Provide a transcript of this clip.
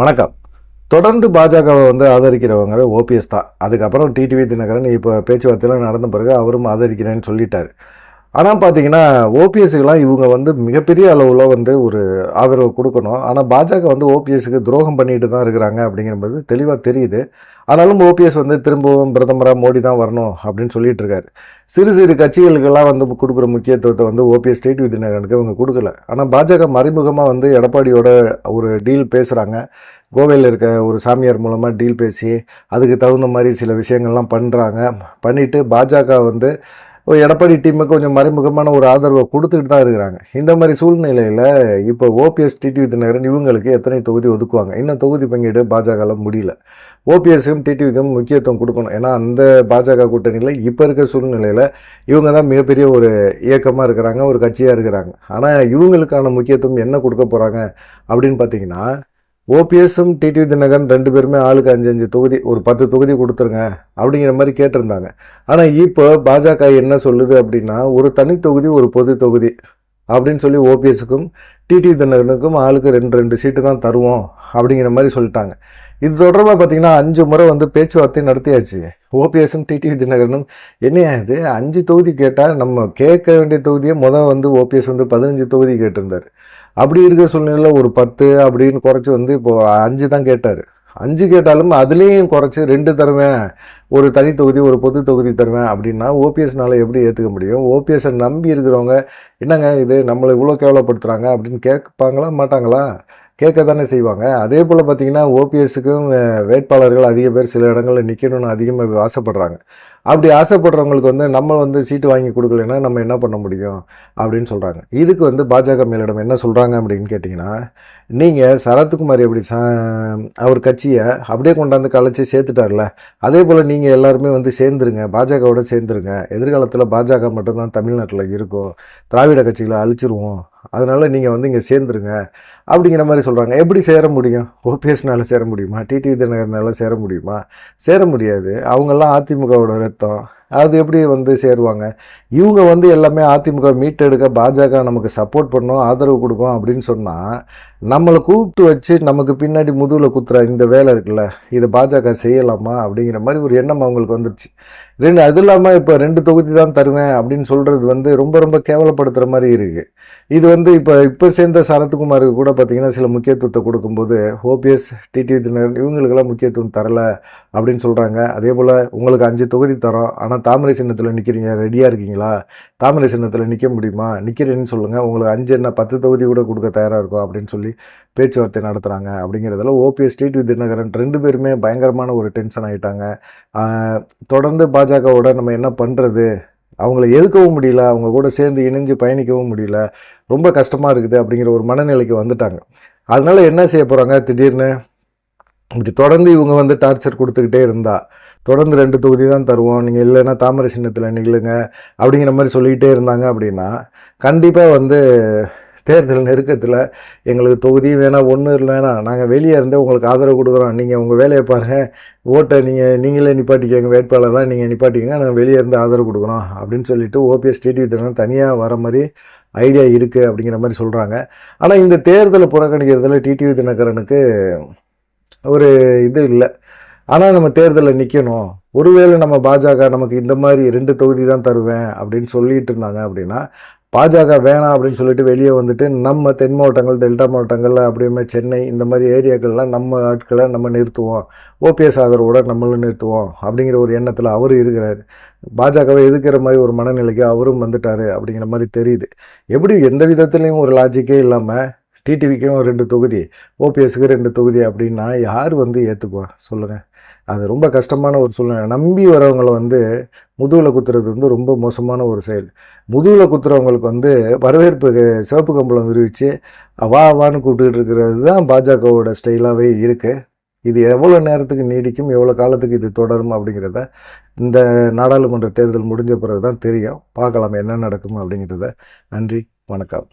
வணக்கம். தொடர்ந்து பாஜகவை வந்து ஆதரிக்கிறவங்க ஓபிஎஸ் தான். அதுக்கப்புறம் டிடிவி தினகரன் இப்போ பேச்சுவார்த்தையெல்லாம் நடந்த பிறகு அவரும் ஆதரிக்கிறேன்னு சொல்லிட்டார். ஆனால் பார்த்தீங்கன்னா ஓபிஎஸ்க்குலாம் இவங்க வந்து மிகப்பெரிய அளவில் வந்து ஒரு ஆதரவு கொடுக்கணும். ஆனால் பாஜக வந்து ஓபிஎஸ்க்கு துரோகம் பண்ணிட்டு தான் இருக்கிறாங்க அப்படிங்கிறது தெளிவாக தெரியுது. ஆனாலும் ஓபிஎஸ் வந்து திரும்பவும் பிரதமராக மோடி தான் வரணும் அப்படின்னு சொல்லிட்டு இருக்காரு. சிறு சிறு கட்சிகளுக்கெல்லாம் வந்து கொடுக்குற முக்கியத்துவத்தை வந்து ஓபிஎஸ் ஸ்டேட் தினகரனுக்கு இவங்க கொடுக்கல. ஆனால் பாஜக மறைமுகமாக வந்து எடப்பாடியோட ஒரு டீல் பேசுகிறாங்க கோவையில் இருக்க ஒரு சாமியார் மூலமாக டீல் பேசி அதுக்கு தகுந்த மாதிரி சில விஷயங்கள்லாம் பண்ணுறாங்க பண்ணிவிட்டு பாஜக வந்து எடப்பாடி டீமுக்கு கொஞ்சம் மறைமுகமான ஒரு ஆதரவை கொடுத்துட்டு தான் இருக்கிறாங்க. இந்த மாதிரி சூழ்நிலையில் இப்போ ஓபிஎஸ் டிடிவி தினகரன் இவங்களுக்கு எத்தனை தொகுதி ஒதுக்குவாங்க? இன்னும் தொகுதி பங்கீடு பாஜகவில் முடியல. ஓபிஎஸ்க்கும் டிடிவிக்கும் முக்கியத்துவம் கொடுக்கணும். ஏன்னா அந்த பாஜக கூட்டணியில் இப்போ இருக்கிற சூழ்நிலையில் இவங்க தான் மிகப்பெரிய ஒரு இயக்கமாக இருக்கிறாங்க ஒரு கட்சியாக இருக்கிறாங்க. ஆனால் இவங்களுக்கான முக்கியத்துவம் என்ன கொடுக்க போகிறாங்க அப்படின்னு பார்த்தீங்கன்னா ஓபிஎஸும் டிடிவி தினகரன் ரெண்டு பேருமே ஆளுக்கு அஞ்சு அஞ்சு தொகுதி ஒரு பத்து தொகுதி கொடுத்துருங்க அப்படிங்கிற மாதிரி கேட்டிருந்தாங்க. ஆனால் இப்போ பாஜக என்ன சொல்லுது அப்படின்னா ஒரு தனி தொகுதி ஒரு பொது தொகுதி அப்படின்னு சொல்லி ஓபிஎஸ்க்கும் டிடிவி தினகரனுக்கும் ஆளுக்கு ரெண்டு ரெண்டு சீட்டு தான் தருவோம் அப்படிங்கிற மாதிரி சொல்லிட்டாங்க. இது தொடர்பாக பார்த்தீங்கன்னா அஞ்சு முறை வந்து பேச்சுவார்த்தை நடத்தியாச்சு. ஓபிஎஸும் டிடிவி தினகரனும் என்னையா இது? அஞ்சு தொகுதி கேட்டால் நம்ம கேட்க வேண்டிய தொகுதியை முதல் வந்து ஓபிஎஸ் வந்து பதினஞ்சு தொகுதி கேட்டிருந்தார். அப்படி இருக்கிற சூழ்நிலையில் ஒரு பத்து அப்படின்னு குறைச்சி வந்து இப்போ அஞ்சு தான் கேட்டார். அஞ்சு கேட்டாலும் அதுலேயும் குறைச்சி ரெண்டு தருவேன் ஒரு தனி தொகுதி ஒரு பொது தொகுதி தருவேன் அப்படின்னா ஓபிஎஸ்னால் எப்படி ஏற்றுக்க முடியும்? ஓபிஎஸ்ஸை நம்பி இருக்கிறவங்க என்னங்க இது நம்மளை இவ்வளோ கேவலப்படுத்துகிறாங்க அப்படின்னு கேட்பாங்களா மாட்டாங்களா? கேட்க தானே செய்வாங்க. அதே போல் பார்த்தீங்கன்னா ஓபிஎஸ்ஸுக்கும் வேட்பாளர்கள் அதிக பேர் சில இடங்களில் நிற்கணும்னு அதிகமாக ஆசைப்படுறாங்க. அப்படி ஆசைப்படுறவங்களுக்கு வந்து நம்ம வந்து சீட்டு வாங்கி கொடுக்கலன்னா நம்ம என்ன பண்ண முடியும்? அப்படின்னு சொல்கிறாங்க இதுக்கு வந்து பாஜக மேலிடம் என்ன சொல்கிறாங்க அப்படின்னு கேட்டிங்கன்னா நீங்கள் சரத்குமார் எப்படி ச அவர் கட்சியை அப்படியே கொண்டாந்து கலைச்சி சேர்த்துட்டார்ல அதே போல் நீங்கள் எல்லாருமே வந்து சேர்ந்துருங்க பாஜகவோட சேர்ந்துருங்க. எதிர்காலத்தில் பாஜக மட்டும்தான் தமிழ்நாட்டில் இருக்கும். திராவிட கட்சிகளை அழிச்சிருவோம். அதனால் நீங்கள் வந்து இங்கே சேர்ந்துருங்க. அப்படிங்கிற மாதிரி சொல்கிறாங்க எப்படி சேர முடியும்? ஓபிஎஸ்னால சேர முடியுமா? டிடி தினகரனால சேர முடியுமா? சேர முடியாது. அவங்கெல்லாம் அதிமுகவோட ரத்தம். அது எப்படி வந்து சேருவாங்க? இவங்க வந்து எல்லாமே அதிமுக மீட்டெடுக்க பாஜக நமக்கு சப்போர்ட் பண்ணோம் ஆதரவு கொடுக்கும் அப்படின்னு சொன்னால் நம்மளை கூப்பிட்டு வச்சு நமக்கு பின்னாடி முதுகில் குத்துற இந்த வேலை இருக்குல்ல இதை பாஜக செய்யலாமா அப்படிங்கிற மாதிரி ஒரு எண்ணம் அவங்களுக்கு வந்துருச்சு. ரெண்டு அது இல்லாமல் இப்போ ரெண்டு தொகுதி தான் தருவேன் அப்படின்னு சொல்கிறது வந்து ரொம்ப ரொம்ப கேவலப்படுத்துகிற மாதிரி இருக்குது இது வந்து இப்போ இப்போ சேர்ந்த சரத்குமாருக்கு கூட பார்த்திங்கன்னா சில முக்கியத்துவத்தை கொடுக்கும்போது ஓபிஎஸ் டிடி தினகரன் இவங்களுக்கெல்லாம் முக்கியத்துவம் தரலை அப்படின்னு சொல்கிறாங்க அதே போல் உங்களுக்கு அஞ்சு தொகுதி தரோம் ஆனால் தாமரை சின்னத்தில் நிற்கிறீங்க ரெடியாக இருக்கீங்களா? தாமரை சின்னத்தில் நிற்க முடியுமா? நிற்கிறேன்னு சொல்லுங்கள் உங்களுக்கு அஞ்சு என்ன பத்து தொகுதி கூட கொடுக்க தயாராக இருக்கும் அப்படின்னு சொல்லி பேச்சுவார்த்தை நடத்துகிறாங்க அப்படிங்கிறதுல ஓபிஎஸ் டிடி தினகரன் ரெண்டு பேருமே பயங்கரமான ஒரு டென்ஷன் ஆகிட்டாங்க தொடர்ந்து பாஜகவோட நம்ம என்ன பண்ணுறது அவங்கள எதுக்கவும் முடியல. அவங்க கூட சேர்ந்து இணைஞ்சு பயணிக்கவும் முடியல. ரொம்ப கஷ்டமாக இருக்குது அப்படிங்கிற ஒரு மனநிலைக்கு வந்துட்டாங்க. அதனால என்ன செய்ய போகிறாங்க திடீர்னு? இப்படி தொடர்ந்து இவங்க வந்து டார்ச்சர் கொடுத்துக்கிட்டே இருந்தா தொடர்ந்து ரெண்டு தொகுதி தான் தருவோம் நீங்கள் இல்லைன்னா தாமரை சின்னத்தில் நிகழுங்க அப்படிங்கிற மாதிரி சொல்லிக்கிட்டே இருந்தாங்க அப்படின்னா கண்டிப்பாக வந்து தேர்தல் நெருக்கத்தில் எங்களுக்கு தொகுதியும் வேணாம் ஒன்றும் இல்லைனா நாங்கள் வெளியே இருந்தே உங்களுக்கு ஆதரவு கொடுக்குறோம். நீங்கள் உங்கள் வேலையை பாருங்கள் ஓட்டை நீங்கள் நீங்களே நிப்பாட்டிக்கோங்க வேட்பாளராக நீங்கள் நிப்பாட்டிக்கங்க நாங்கள் வெளியே இருந்து ஆதரவு கொடுக்குறோம் அப்படின்னு சொல்லிட்டு ஓபிஎஸ் டிடிவி தினம் தனியாக வர மாதிரி ஐடியா இருக்குது அப்படிங்கிற மாதிரி சொல்கிறாங்க ஆனால் இந்த தேர்தலை புறக்கணிக்கிறதுல டிடிவி தினகரனுக்கு ஒரு இது இல்லை. ஆனால் நம்ம தேர்தலில் நிற்கணும் ஒருவேளை நம்ம பாஜக நமக்கு இந்த மாதிரி ரெண்டு தொகுதி தான் தருவேன் அப்படின்னு சொல்லிட்டு இருந்தாங்க அப்படின்னா பாஜக வேணாம் அப்படின்னு சொல்லிட்டு வெளியே வந்துட்டு நம்ம தென் மாவட்டங்கள் டெல்டா மாவட்டங்கள் அப்படியுமே சென்னை இந்த மாதிரி ஏரியாக்கள்லாம் நம்ம ஆட்களை நம்ம நிறுத்துவோம். ஓபிஎஸ் ஆதரவோட நம்மளும் நிறுத்துவோம் அப்படிங்கிற ஒரு எண்ணத்தில் அவர் இருக்கிறார். பாஜகவை எதுக்கிற மாதிரி ஒரு மனநிலைக்கு அவரும் வந்துட்டார் அப்படிங்கிற மாதிரி தெரியுது. எப்படி எந்த விதத்துலேயும் ஒரு லாஜிக்கே இல்லாமல் டிடிவிக்கும் ரெண்டு தொகுதி ஓபிஎஸ்க்கு ரெண்டு தொகுதி அப்படின்னா யார் வந்து ஏற்றுக்குவா சொல்லுங்கள் அது ரொம்ப கஷ்டமான ஒரு சூழ்நிலை. நம்பி வரவங்களை வந்து முதுகில் குத்துறது வந்து ரொம்ப மோசமான ஒரு செயல். முதுகில் குத்துறவங்களுக்கு வந்து வரவேற்பு சிவப்பு கம்பளம் விரிவிச்சு வா வான்னு கூப்பிட்டுட்டு இருக்கிறது தான் பாஜகவோட ஸ்டைலாகவே இருக்குது இது எவ்வளோ நேரத்துக்கு நீடிக்கும் எவ்வளோ காலத்துக்கு இது தொடரும் அப்படிங்கிறத இந்த நாடாளுமன்ற தேர்தல் முடிஞ்ச பிறகு தான் தெரியும். பார்க்கலாம் என்ன நடக்கும் அப்படிங்கிறத. நன்றி வணக்கம்.